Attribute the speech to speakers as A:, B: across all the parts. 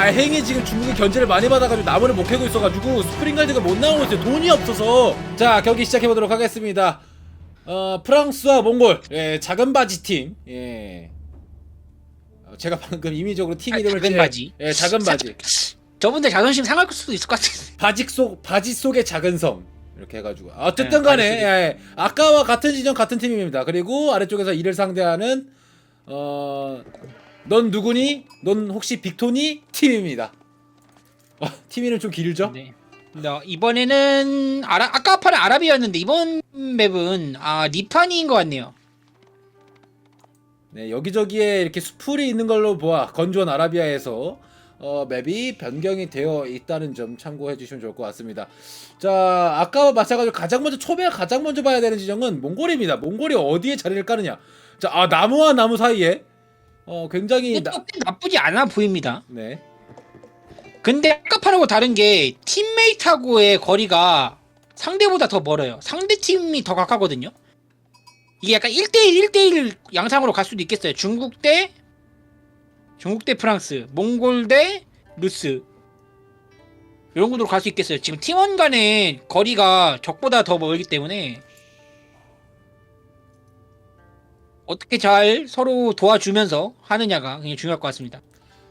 A: 다행히 지금 중국이 견제를 많이 받아가지고 나무를 못 캐고 있어가지고 스프링가드가 못 나오고 있어요. 돈이 없어서. 자 경기 시작해 보도록 하겠습니다. 어 프랑스와 몽골 예, 작은 바지 팀. 예. 어, 제가 방금 임의적으로 팀
B: 아,
A: 이름을
B: 작은
A: 제-
B: 바지.
A: 예, 작은 바지.
B: 저분들 자존심 상할 수도 있을 것 같은데.
A: 바지 속 바지 속의 작은 섬 이렇게 해가지고 아, 어쨌든
B: 네,
A: 간에
B: 바지.
A: 예, 예. 아까와 같은 진영 같은 팀입니다. 그리고 아래쪽에서 이를 상대하는 어 넌 누구니? 넌 혹시 빅토니? 팀입니다. 아, 팀 이름 좀 길죠?
B: 네. 너, 이번에는 아라, 아까 판은 아랍이었는데 이번 맵은 아 니판이인 것 같네요.
A: 네 여기저기에 이렇게 수풀이 있는 걸로 보아 건조한 아라비아에서 어, 맵이 변경이 되어 있다는 점 참고해 주시면 좋을 것 같습니다. 자 아까와 마찬가지로 가장 먼저 초배가 가장 먼저 봐야 되는 지정은 몽골입니다. 몽골이 어디에 자리를 까느냐? 자 아 나무와 나무 사이에 어 굉장히 나,
B: 꽤 나쁘지 않아 보입니다.
A: 네
B: 근데 아까 판하고 다른 게 팀메이트하고의 거리가 상대보다 더 멀어요. 상대 팀이 더 가깝거든요. 이게 약간 1대1, 1대1 양상으로 갈 수도 있겠어요. 중국 대 중국 대 프랑스, 몽골 대 루스. 이런 구도로 갈 수 있겠어요. 지금 팀원 간의 거리가 적보다 더 멀기 때문에 어떻게 잘 서로 도와주면서 하느냐가 굉장히 중요할 것 같습니다.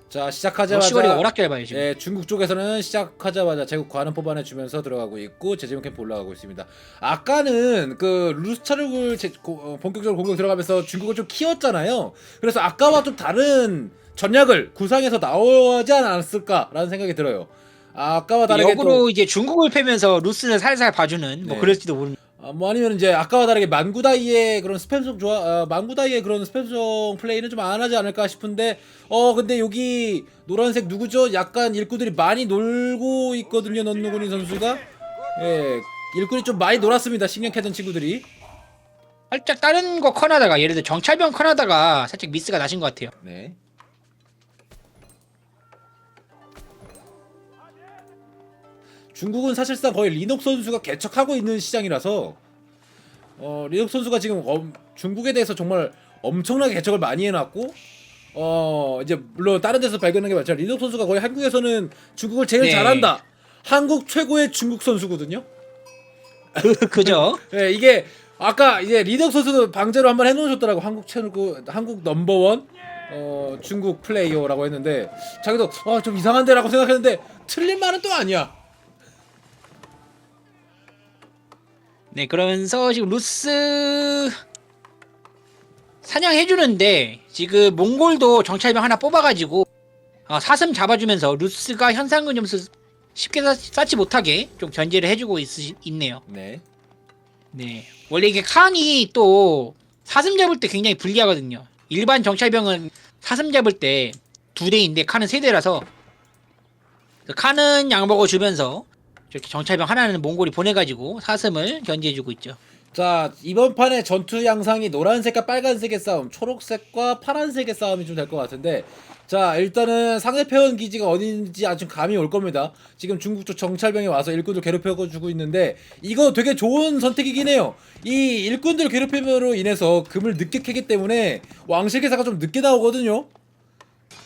A: 자 시작하자마자
B: 거리가 워낙 짧아요 지금.
A: 예, 중국 쪽에서는 시작하자마자 제국 관을 뽑아내 주면서 들어가고 있고 제재용 캠프 올라가고 있습니다. 아까는 그 루스차를 제- 고- 어, 본격적으로 공격 들어가면서 중국을 좀 키웠잖아요. 그래서 아까와 좀 다른 전략을 구상해서 나오지 않았을까라는 생각이 들어요. 아까와 다르게 또
B: 역으로 이제 중국을 패면서 루스는 살살 봐주는 뭐
A: 네.
B: 그럴지도 모릅니다.
A: 아, 뭐 아니면 이제 아까와 다르게 만구다이의 그런 스팸송 좋아 아, 만구다이의 그런 스팸송 플레이는 좀 안 하지 않을까 싶은데 어 근데 여기 노란색 누구죠? 약간 일꾼들이 많이 놀고 있거든요. 넌누구니 선수가 예 일꾼이 좀 많이 놀았습니다. 신경 캐던 친구들이
B: 살짝 다른 거 커나다가 예를 들어 정찰병 커나다가 살짝 미스가 나신 것 같아요.
A: 네. 중국은 사실상 거의 리녹 선수가 개척하고 있는 시장이라서 어, 리녹 선수가 지금 엄- 중국에 대해서 정말 엄청나게 개척을 많이 해놨고 어 이제 물론 다른 데서 발견한 게 많지만 리녹 선수가 거의 한국에서는 중국을 제일
B: 네.
A: 잘한다. 한국 최고의 중국 선수거든요.
B: 그죠?
A: 예, 이게 아까 이제 리덕 선수도 방제로 한번 해놓으셨더라고 한국 최고 한국 넘버원 어 중국 플레이어라고 했는데 자기도 아좀 이상한데라고 생각했는데 틀린 말은 또 아니야.
B: 네 그러면서 지금 루스 사냥해주는데 지금 몽골도 정찰병 하나 뽑아가지고 어, 사슴 잡아주면서 루스가 현상금 점수 쉽게 쌓, 쌓지 못하게 좀 견제를 해주고 있, 있네요.
A: 네.
B: 네. 원래 이게 칸이 또 사슴 잡을 때 굉장히 불리하거든요. 일반 정찰병은 사슴 잡을 때 두 대인데 칸은 세 대라서 그 칸은 양 먹어주면서 이렇게 정찰병 하나는 몽골이 보내가지고 사슴을 견제해주고 있죠.
A: 자 이번 판의 전투 양상이 노란색과 빨간색의 싸움, 초록색과 파란색의 싸움이 좀 될 것 같은데 자 일단은 상대편 기지가 어딘지 아직 감이 올 겁니다. 지금 중국 쪽 정찰병이 와서 일꾼들 괴롭혀주고 있는데 이거 되게 좋은 선택이긴 해요. 이 일꾼들 괴롭힘으로 인해서 금을 늦게 캐기 때문에 왕실계사가 좀 늦게 나오거든요.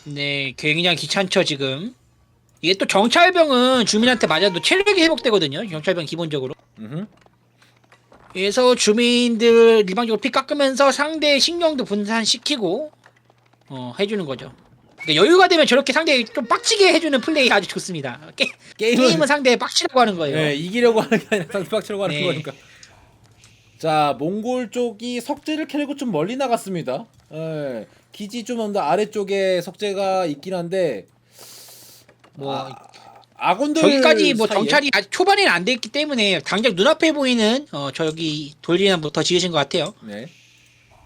B: 네, 굉장히 귀찮죠 지금. 이게 또 정찰병은 주민한테 맞아도 체력이 회복되거든요. 정찰병 기본적으로.
A: 음흠.
B: 그래서 주민들 일방적으로 피 깎으면서 상대 신경도 분산시키고 어, 해주는 거죠. 그러니까 여유가 되면 저렇게 상대 좀 빡치게 해주는 플레이 아주 좋습니다. 게,
A: 게임은
B: 게임은 상대 빡치라고 하는 거예요.
A: 네, 이기려고 하는 게 아니라 상박치려고 하는
B: 네.
A: 거니까. 자, 몽골 쪽이 석재를 캐려고 좀 멀리 나갔습니다. 예, 기지 좀 더 아래쪽에 석재가 있긴 한데
B: 뭐
A: 아, 아군들
B: 저기까지 뭐
A: 사이에-
B: 정찰이 아직 초반에는 안 됐기 때문에 당장 눈앞에 보이는 어, 저기 돌리는부터 지으신 것 같아요.
A: 네.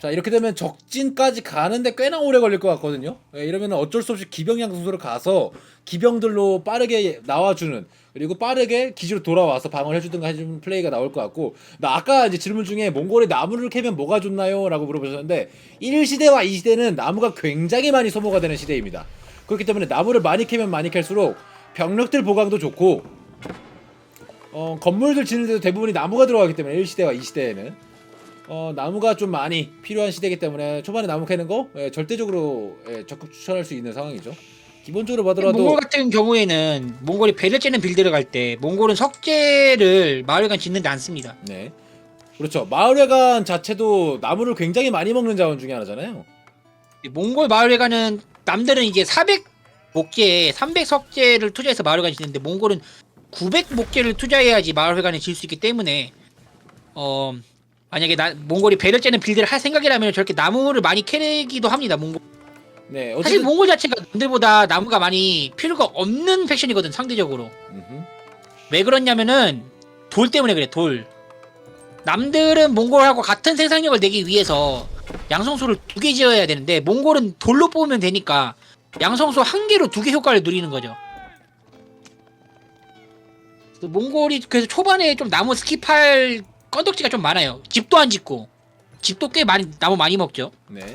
A: 자 이렇게 되면 적진까지 가는데 꽤나 오래 걸릴 것 같거든요. 예, 이러면 어쩔 수 없이 기병양 수소를 가서 기병들로 빠르게 나와주는 그리고 빠르게 기지로 돌아와서 방어를 해주든가 해주는 플레이가 나올 것 같고 나 아까 이제 질문 중에 몽골이 나무를 캐면 뭐가 좋나요? 라고 물어보셨는데 1시대와 2시대는 나무가 굉장히 많이 소모가 되는 시대입니다. 그렇기 때문에 나무를 많이 캐면 많이 캘수록 병력들 보강도 좋고 어, 건물들 짓는데도 대부분이 나무가 들어가기 때문에 1시대와 2시대에는 어, 나무가 좀 많이 필요한 시대이기 때문에 초반에 나무 캐는 거 예, 절대적으로 예, 적극 추천할 수 있는 상황이죠. 기본적으로 봐더라도
B: 몽골 같은 경우에는 몽골이 배를 째는 빌드를 갈 때 몽골은 석재를 마을간 짓는데 않습니다.
A: 네. 그렇죠. 마을회관 자체도 나무를 굉장히 많이 먹는 자원 중에 하나잖아요.
B: 몽골 마을회관은 남들은 이제 400 목재에 300 석재를 투자해서 마을회관 짓는데 몽골은 900 목재를 투자해야지 마을회관을 지을 수 있기 때문에 어 만약에 나, 몽골이 배를 째는 빌드를 할 생각이라면 저렇게 나무를 많이 캐기도 합니다. 몽골
A: 네.
B: 사실
A: 어쨌든
B: 몽골 자체가 남들보다 나무가 많이 필요가 없는 팩션이거든 상대적으로.
A: 음흠.
B: 왜 그렇냐면은 돌 때문에 그래 돌 남들은 몽골하고 같은 생산력을 내기 위해서 양성소를 두 개 지어야 되는데 몽골은 돌로 뽑으면 되니까 양성소 한 개로 두 개 효과를 누리는 거죠 몽골이 그래서 초반에 좀 나무 스킵할 건덕지가 좀 많아요 집도 안 짓고 집도 꽤 많이 나무 많이 먹죠
A: 네.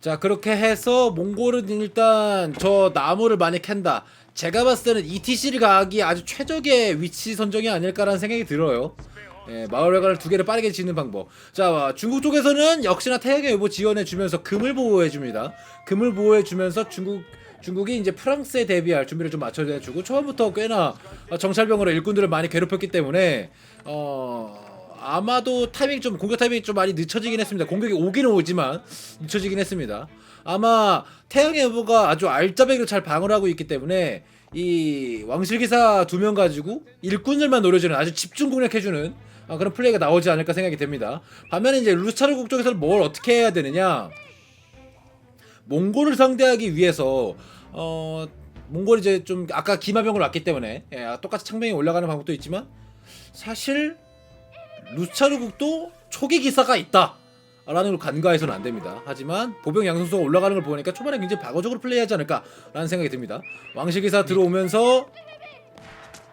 A: 자 그렇게 해서 몽골은 일단 저 나무를 많이 캔다. 제가 봤을 때는 ETC를 가기 아주 최적의 위치 선정이 아닐까라는 생각이 들어요. 예, 마을회관을 두 개를 빠르게 짓는 방법. 자 중국 쪽에서는 역시나 태양의 여보 지원해주면서 금을 보호해줍니다. 금을 보호해주면서 중국 중국이 이제 프랑스에 대비할 준비를 좀 맞춰주고 초반부터 꽤나 정찰병으로 일꾼들을 많이 괴롭혔기 때문에 어. 아마도 타이밍 좀 공격 타이밍이 좀 많이 늦춰지긴 했습니다. 공격이 오기는 오지만 늦춰지긴 했습니다. 아마 태양의 여보가 아주 알짜배기로 잘 방어를 하고 있기 때문에 이 왕실 기사 두 명 가지고 일꾼들만 노려주는 아주 집중 공략해주는 아, 그런 플레이가 나오지 않을까 생각이 됩니다. 반면에 이제 루스차르국 쪽에서는 뭘 어떻게 해야 되느냐? 몽골을 상대하기 위해서 어 몽골이 이제 좀 아까 기마병을 왔기 때문에 예, 똑같이 창병이 올라가는 방법도 있지만 사실 루차르국도 초기 기사가 있다. 라는 걸 간과해서는 안 됩니다. 하지만 보병 양성소가 올라가는 걸 보니까 초반에 굉장히 방어적으로 플레이하지 않을까라는 생각이 듭니다. 왕실 기사 들어오면서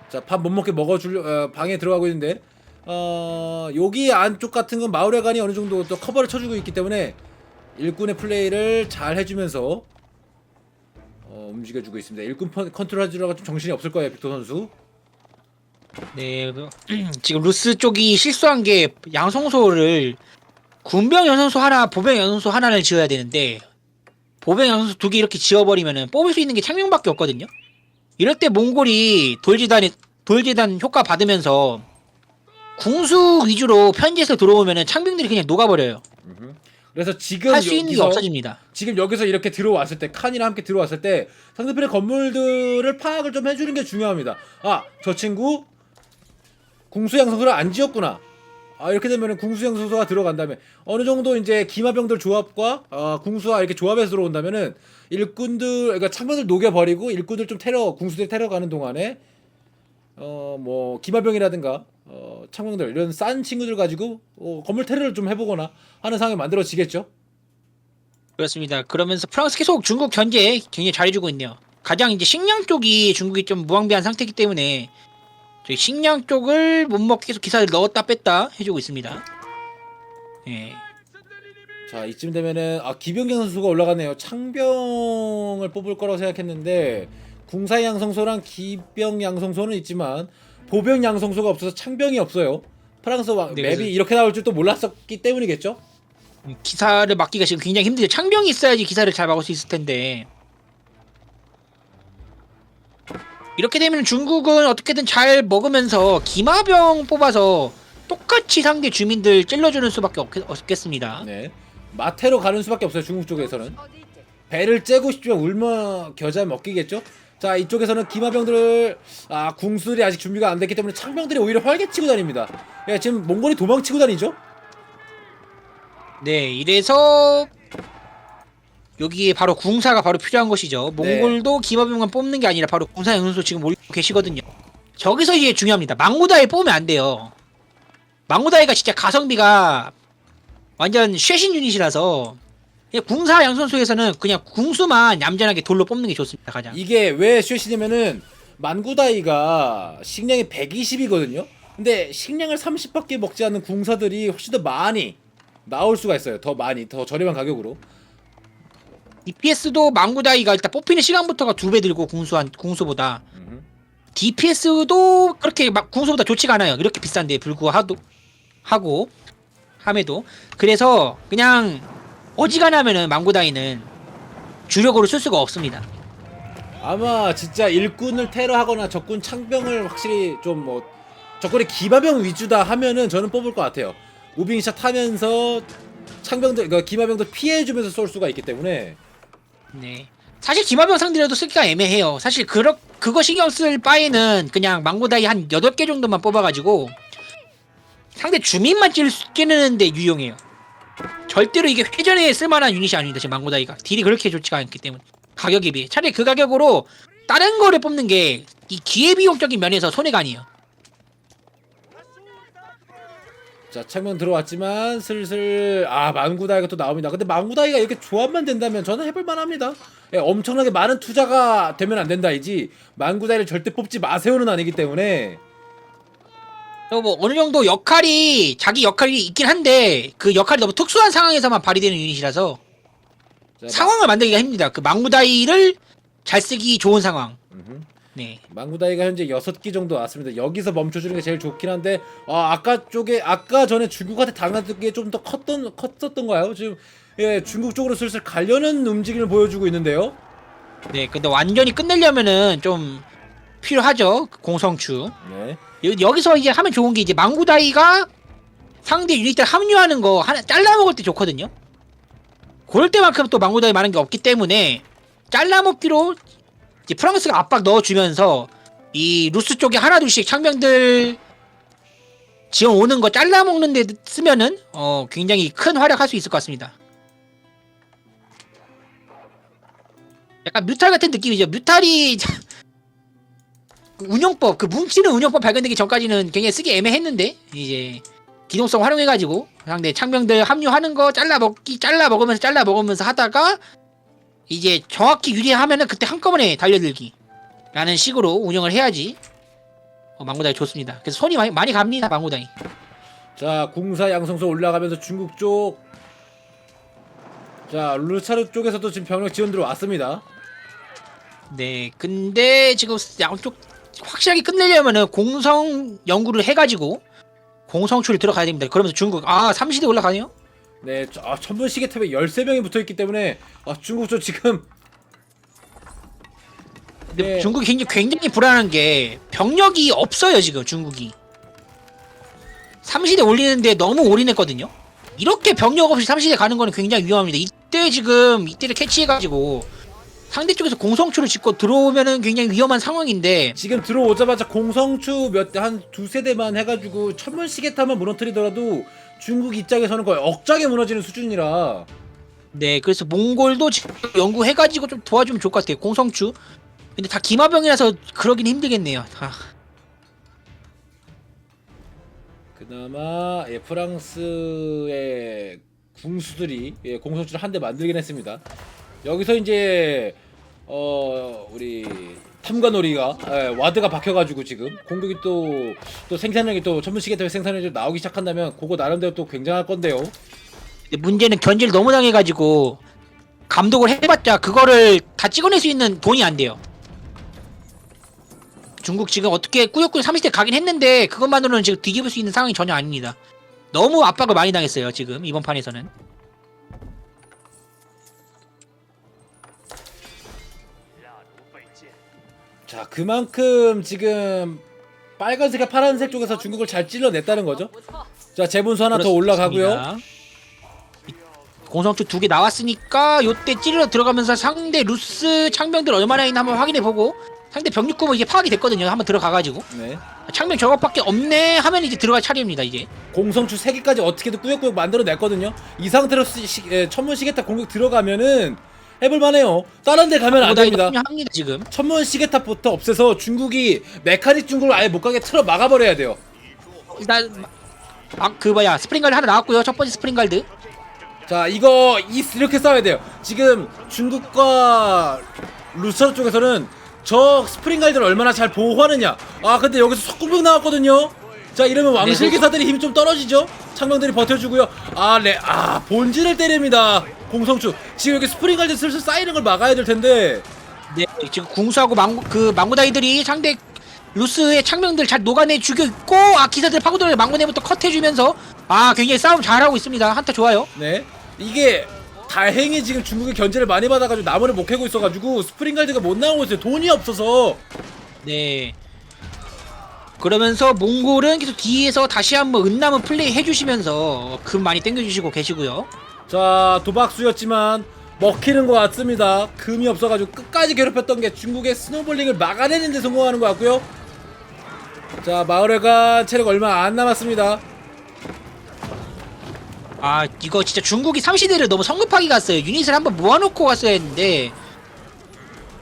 A: 자 밥 못 먹게 먹어줄 어, 방에 들어가고 있는데 어 여기 안쪽 같은 건 마을회관이 어느 정도 또 커버를 쳐주고 있기 때문에 일꾼의 플레이를 잘 해주면서 어, 움직여주고 있습니다. 일꾼 컨- 컨트롤 하느라가 좀 정신이 없을 거예요, 빅토 선수.
B: 네, 그, 지금 루스 쪽이 실수한 게 양성소를 군병 연성소 하나, 보병 연성소 하나를 지어야 되는데 보병 연성소 두 개 이렇게 지어버리면은 뽑을 수 있는 게 창명밖에 없거든요. 이럴 때 몽골이 돌지단이 돌지단 효과 받으면서 궁수 위주로 편지에서 들어오면은 창병들이 그냥 녹아버려요.
A: 음흠. 그래서 지금
B: 할 수 있는 게
A: 여기서-
B: 없어집니다.
A: 지금 여기서 이렇게 들어왔을 때 칸이랑 함께 들어왔을 때 상대편의 건물들을 파악을 좀 해주는 게 중요합니다. 아 저 친구 궁수 양성소를 안 지었구나. 아 이렇게 되면은 궁수 양성소가 들어간 다음에 어느 정도 이제 기마병들 조합과 아, 궁수와 이렇게 조합해서 들어온다면은 일꾼들 그러니까 창병들 녹여버리고 일꾼들 좀 테러 궁수들 테러 가는 동안에 어 뭐 기마병이라든가 어 창병들 이런 싼 친구들 가지고 어, 건물 테러를 좀 해보거나 하는 상황이 만들어지겠죠.
B: 그렇습니다. 그러면서 프랑스 계속 중국 견제 굉장히 잘해주고 있네요. 가장 이제 식량 쪽이 중국이 좀 무방비한 상태이기 때문에 저희 식량 쪽을 못 먹게 계속 기사를 넣었다 뺐다 해주고 있습니다. 예.
A: 자 이쯤 되면은 아 기병경 선수가 올라가네요. 창병을 뽑을 거라고 생각했는데 궁사 양성소랑 기병 양성소는 있지만 보병 양성소가 없어서 창병이 없어요. 프랑스 왕
B: 네,
A: 맵이
B: 그래서-
A: 이렇게 나올 줄또 몰랐었기 때문이겠죠.
B: 기사를 막기가 지금 굉장히 힘들죠. 창병이 있어야지 기사를 잘 막을 수 있을 텐데. 이렇게 되면 중국은 어떻게든 잘 먹으면서 기마병 뽑아서 똑같이 상대 주민들 찔러주는 수밖에 없겠, 없겠습니다.
A: 네 마테로 가는 수밖에 없어요. 중국 쪽에서는 배를 째고 싶지만 울며 겨자 먹기겠죠. 자 이쪽에서는 기마병들을 아 궁수들이 아직 준비가 안 됐기 때문에 창병들이 오히려 활개치고 다닙니다. 예, 지금 몽골이 도망치고 다니죠.
B: 네, 이래서 여기에 바로 궁사가 바로 필요한 것이죠.
A: 네.
B: 몽골도 기마병만 뽑는 게 아니라 바로 궁사 연수 지금 올리고 계시거든요. 저기서 이제 중요합니다. 망구다이 뽑으면 안 돼요. 망구다이가 진짜 가성비가 완전 쉐신 유닛이라서 그냥 궁사 양선수에서는 그냥 궁수만 얌전하게 돌로 뽑는 게 좋습니다. 가장.
A: 이게 왜 쉐시냐면은 만구다이가 식량이 120이거든요. 근데 식량을 30밖에 먹지 않는 궁사들이 훨씬 더 많이 나올 수가 있어요. 더 많이, 더 저렴한 가격으로.
B: DPS도 망구다이가 일단 뽑히는 시간부터가 두 배 들고 궁수한 궁수보다. DPS도 그렇게 막 궁수보다 좋지가 않아요. 이렇게 비싼데 불구하고 하고 함에도 그래서 그냥 어지간하면은 망고다이는 주력으로 쓸 수가 없습니다.
A: 아마 진짜 일꾼을 테러하거나 적군 창병을 확실히 좀 뭐 적군의 기마병 위주다 하면은 저는 뽑을 것 같아요. 무빙샷 하면서 창병들 그러니까 기마병들 피해주면서 쏠 수가 있기 때문에
B: 네. 사실 기마병 상대로도 쓰기가 애매해요. 사실 그러, 그거 신경 쓸 바에는 그냥 망고다이 한 8개 정도만 뽑아가지고 상대 주민만 찌르는데 유용해요. 절대로 이게 회전에 쓸만한 유닛이 아닙니다. 지금 망고다이가. 딜이 그렇게 좋지가 않기 때문에. 가격에 비해. 차라리 그 가격으로 다른 거를 뽑는 게 이 기회비용적인 면에서 손해가 아니에요.
A: 자 창명 들어왔지만 슬슬 아 망구다이가 또 나옵니다. 근데 망구다이가 이렇게 조합만 된다면 저는 해볼 만합니다. 예, 엄청나게 많은 투자가 되면 안 된다이지 망구다이를 절대 뽑지 마세요는 아니기 때문에
B: 뭐 어느 정도 역할이 자기 역할이 있긴 한데 그 역할이 너무 특수한 상황에서만 발휘되는 유닛이라서
A: 자,
B: 상황을 만들기가 힘듭니다. 그 망구다이를 잘 쓰기 좋은 상황.
A: 음흠.
B: 네.
A: 망구다이가 현재 6기 정도 왔습니다. 여기서 멈춰주는 게 제일 좋긴 한데 아, 아까 쪽에 아까 전에 중국한테 당했던 게 좀 더 컸던 컸었던가요? 지금 예 중국 쪽으로 슬슬 가려는 움직임을 보여주고 있는데요.
B: 네. 근데 완전히 끝내려면은 좀 필요하죠. 그 공성추.
A: 네.
B: 여- 여기서 이제 하면 좋은 게 이제 망구다이가 상대 유닛들 합류하는 거 하나 잘라 먹을 때 좋거든요. 그럴 때만큼 또 망구다이 많은 게 없기 때문에 잘라 먹기로 이제 프랑스가 압박 넣어주면서 이 루스 쪽에 하나 둘씩 창병들 지원 오는 거 잘라 먹는 데 쓰면은 어 굉장히 큰 활약할 수 있을 것 같습니다. 약간 뮤탈 같은 느낌이죠. 뮤탈이 그 운영법 그 뭉치는 운영법 발견되기 전까지는 굉장히 쓰기 애매했는데 이제 기동성 활용해가지고 상대 창병들 합류하는 거 잘라 먹기 잘라 먹으면서 잘라 먹으면서 하다가 이제 정확히 유리하면은 그때 한꺼번에 달려들기 라는 식으로 운영을 해야지 어, 망고다이 좋습니다. 그래서 손이 많이, 많이 갑니다 망고다이.
A: 자 공사 양성소 올라가면서 중국 쪽. 자 루차르 쪽에서도 지금 병력 지원 들어왔습니다.
B: 네, 근데 지금 양쪽 확실하게 끝내려면은 공성 연구를 해가지고 공성추를 들어가야 됩니다. 그러면서 중국 아 삼시대 올라가네요.
A: 네, 저- 아, 천분 시계 탑에 13명이 붙어 있기 때문에 아, 중국 쪽 지금
B: 근데
A: 네.
B: 중국이 굉장히, 굉장히 불안한 게 병력이 없어요 지금 중국이. 삼시대 올리는데 너무 올인했거든요. 이렇게 병력 없이 삼시대 가는 거는 굉장히 위험합니다. 이때 지금 이때를 캐치해가지고 상대 쪽에서 공성추를 짓고 들어오면은 굉장히 위험한 상황인데
A: 지금 들어오자마자 공성추 몇 한 두세 대만 해가지고 천문 시계탑만 무너뜨리더라도 중국 입장에서는 거의 억장에 무너지는 수준이라
B: 네, 그래서 몽골도 지금 연구해가지고 좀 도와주면 좋을 것 같아요. 공성추. 근데 다 기마병이라서 그러긴 힘들겠네요. 아,
A: 그나마 예, 프랑스의 궁수들이 예, 공성추를 한 대 만들긴 했습니다. 여기서 이제 어 우리 탐관오리가 예, 와드가 박혀가지고 지금 공격이 또 또 생산량이 또 천문 시계탑에 생산량이 좀 나오기 시작한다면 그거 나름대로 또 굉장할 건데요.
B: 문제는 견제를 너무 당해가지고 감독을 해봤자 그거를 다 찍어낼 수 있는 돈이 안 돼요. 중국 지금 어떻게 꾸역꾸역 30대 가긴 했는데 그것만으로는 지금 뒤집을 수 있는 상황이 전혀 아닙니다. 너무 압박을 많이 당했어요 지금 이번 판에서는.
A: 자 그만큼 지금 빨간색과 파란색 쪽에서 중국을 잘 찔러냈다는 거죠. 자 재분수 하나 더 올라가고요.
B: 공성추 두개 나왔으니까 요때 찌르러 들어가면서 상대 루스 창병들 얼마나 있나 한번 확인해 보고 상대 병력구멍 이게 파악이 됐거든요. 한번 들어가가지고
A: 네.
B: 창병 저것밖에 없네 하면 이제 들어갈 차례입니다 이제.
A: 공성추 3개까지 어떻게든 꾸역꾸역 만들어냈거든요. 이 상태로 시, 시, 예, 천문 시계탑 공격 들어가면은 해볼만해요. 다른 데 가면 안
B: 보다
A: 됩니다.
B: 합니다 지금.
A: 천문 시계탑부터 없애서 중국이 메카닉 중국을 아예 못 가게 틀어 막아버려야 돼요.
B: 일단 아, 그 뭐야 스프링갈드 하나 나왔고요. 첫 번째 스프링갈드.
A: 자 이거 이, 이렇게 싸워야 돼요. 지금 중국과 루서 쪽에서는 저 스프링가이드를 얼마나 잘 보호하느냐. 아 근데 여기서 석궁병 나왔거든요. 자 이러면 왕실
B: 네,
A: 기사들이 힘이 좀 떨어지죠. 창병들이 버텨주고요. 아레아 본진을 때립니다. 공성추 지금 여기 스프링가이드 슬슬 쌓이는 걸 막아야 될 텐데.
B: 네 지금 궁수하고 망고 그 망고다이들이 상대 루스의 창병들 잘 녹아내 죽여 있고 아 기사들 파고들어 망고내부터 컷해주면서 아 굉장히 싸움 잘하고 있습니다. 한타 좋아요.
A: 네 이게 다행히 지금 중국이 견제를 많이 받아가지고 나무를 못 캐고 있어가지고 스프링 갈드가 못 나오고 있어요. 돈이 없어서.
B: 네. 그러면서 몽골은 계속 뒤에서 다시 한번 은나무 플레이 해주시면서 금 많이 땡겨주시고 계시고요.
A: 자 도박수였지만 먹히는 것 같습니다. 금이 없어가지고 끝까지 괴롭혔던 게 중국의 스노볼링을 막아내는 데 성공하는 것 같고요. 자 마을회관 체력 얼마 안 남았습니다.
B: 아 이거 진짜 중국이 삼시대를 너무 성급하게 갔어요. 유닛을 한번 모아놓고 갔어야 했는데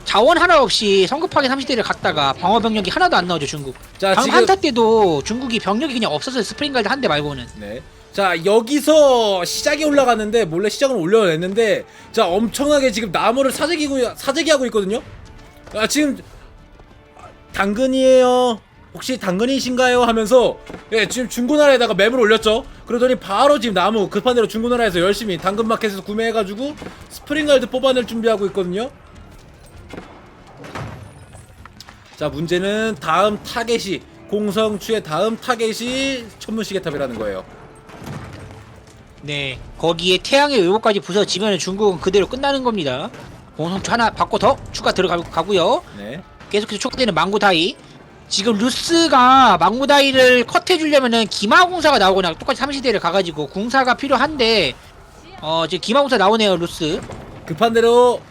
B: 자원 하나 없이 성급하게 삼시대를 갔다가 방어 병력이 하나도 안 나오죠 중국. 자방
A: 지금
B: 한타 때도 중국이 병력이 그냥 없었어요 스프링갈드 한 대 말고는.
A: 네. 자 여기서 시작이 올라갔는데 몰래 시작을 올려냈는데 자 엄청나게 지금 나무를 사재기고 사재기하고 있거든요. 아 지금 당근이에요. 혹시 당근이신가요? 하면서 예 지금 중고나라에다가 맵을 올렸죠. 그러더니 바로 지금 나무 급한 대로 중고나라에서 열심히 당근 마켓에서 구매해가지고 스프링갈드 뽑아낼 준비하고 있거든요. 자 문제는 다음 타겟이 공성추의 다음 타겟이 천문시계탑이라는 거예요.
B: 네 거기에 태양의 외모까지 부서지면 중국은 그대로 끝나는 겁니다. 공성추 하나 받고 더 추가 들어가고요.
A: 네.
B: 계속해서 추가되는 망구다이. 지금 루스가 망구다이를 컷해주려면은 기마공사가 나오거나 똑같이 삼시대를 가가지고 궁사가 필요한데 어 지금 기마공사 나오네요 루스.
A: 급한 대로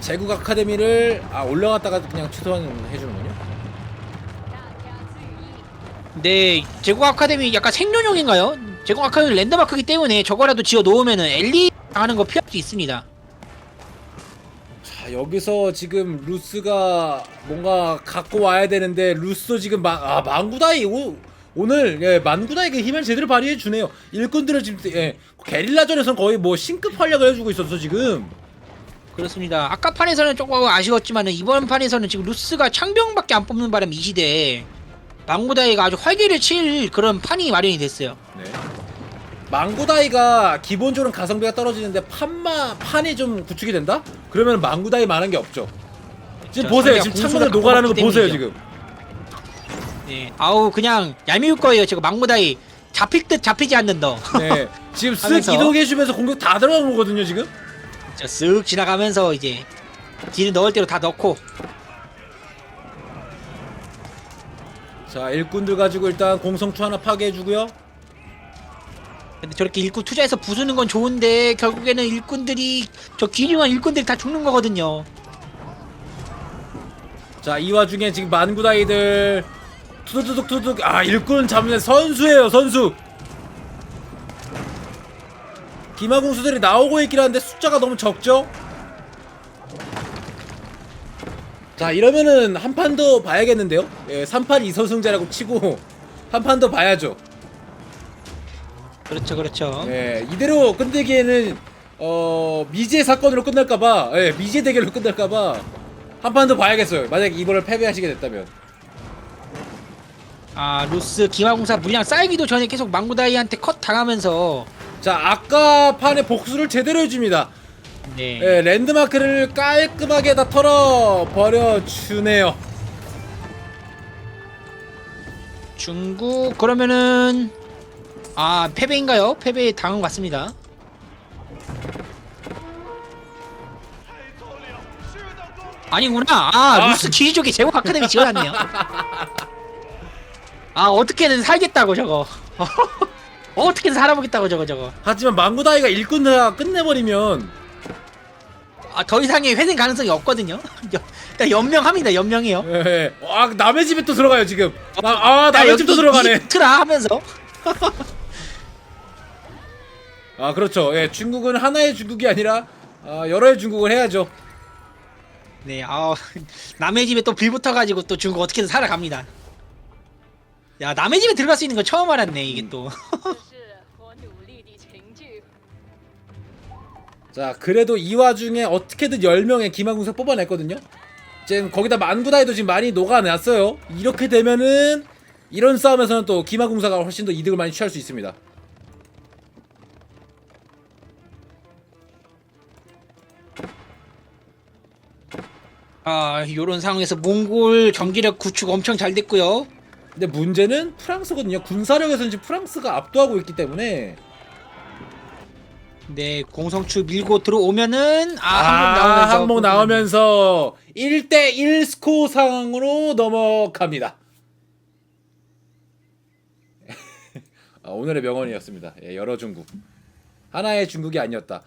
A: 제국 아카데미를 아 올라갔다가 그냥 취소해 주는군요.
B: 네, 제국 아카데미 약간 생존용인가요? 제국 아카데미 랜드마크기 때문에 저거라도 지어 놓으면은 엘리 당하는 거 피할 수 있습니다.
A: 자 여기서 지금 루스가 뭔가 갖고 와야 되는데 루스도 지금 마, 아 망구다이 오, 오늘 예, 만구다이가 힘을 제대로 발휘해 주네요. 일꾼들을 지금 예, 게릴라전에선 거의 뭐 신급 활약을 해주고 있었어 지금.
B: 그렇습니다. 아까 판에서는 조금 아쉬웠지만은 이번 판에서는 지금 루스가 창병밖에 안 뽑는 바람 이 시대에 망고다이가 아주 활기를 칠 그런 판이 마련이 됐어요.
A: 네. 망구다이가 기본적으로 가성비가 떨어지는데 판마 판이 좀 구축이 된다? 그러면 망구다이 많은 게 없죠. 지금
B: 저
A: 보세요.
B: 상대가
A: 지금
B: 공수가
A: 창문을 녹아나는 거
B: 가깝기
A: 보세요
B: 때문이죠.
A: 지금.
B: 네, 아우 그냥 얄미울 거예요. 지금 망고다이 잡힐 듯 잡히지 않는 더.
A: 네. 지금 쓱
B: 하면서.
A: 이동해 주면서 공격 다 들어간 거거든요 지금.
B: 저쓱 지나가면서 이제 뒤를 넣을 대로 다 넣고
A: 자 일꾼들 가지고 일단 공성추 하나 파괴해주고요.
B: 근데 저렇게 일꾼 투자해서 부수는 건 좋은데 결국에는 일꾼들이 저 귀중한 일꾼들이 다 죽는 거거든요.
A: 자 이 와중에 지금 만구다이들 투두두둑 투둑 아 일꾼 잡는 선수예요 선수. 기마공수들이 나오고 있긴 한데 숫자가 너무 적죠? 자 이러면은 한 판 더 봐야겠는데요? 예, 3판 2선승제라고 치고 한 판 더 봐야죠.
B: 그렇죠, 그렇죠.
A: 예, 이대로 끝내기에는 어 미제 사건으로 끝날까봐, 예, 미제 대결로 끝날까봐 한 판 더 봐야겠어요. 만약 에 이번을 패배하시게 됐다면.
B: 아 루스 기마공사 물량 쌓이기도 전에 계속 망구다이한테 컷 당하면서
A: 자, 아까 판의 복수를 제대로 해줍니다.
B: 네.
A: 예, 랜드마크를 깔끔하게 다 털어 버려 주네요.
B: 중국 그러면은 아 패배인가요? 패배 당한 것 같습니다. 아니구나. 아,
A: 아.
B: 루스 기지족이 제국 아카데미 지어놨네요. 아 어떻게든 살겠다고 저거. 어떻게든 살아보겠다고 저거 저거.
A: 하지만 망구다이가 일꾼 다 끝내버리면
B: 아 더 이상의 회생 가능성이 없거든요. 일단 연명합니다. 연명해요.
A: 예, 예. 아 남의 집에 또 들어가요 지금. 아, 아 남의 집도 들어가네.
B: 트라 하면서
A: 아 그렇죠. 예, 중국은 하나의 중국이 아니라 아, 여러의 중국을 해야죠.
B: 네, 아 남의 집에 또 빌 붙어가지고 또 중국 어떻게든 살아갑니다. 야 남의 집에 들어갈 수 있는 거 처음 알았네 이게 또.
A: 자 그래도 이 와중에 어떻게든 10명의 기마공사 뽑아냈거든요. 지금 거기다 만구다이도 지금 많이 녹아났어요. 이렇게 되면은 이런 싸움에서는 또 기마공사가 훨씬 더 이득을 많이 취할 수 있습니다.
B: 아 요런 상황에서 몽골 경기력 구축 엄청 잘 됐고요.
A: 근데 문제는 프랑스거든요. 군사력에서는 지금 프랑스가 압도하고 있기 때문에
B: 네 공성추 밀고 들어오면은 아,
A: 아,
B: 한번 나오면서
A: 한목 나오면서 1대 1 스코어 상황으로 넘어갑니다. 아, 오늘의 명언이었습니다. 예, 여러 중국. 하나의 중국이 아니었다.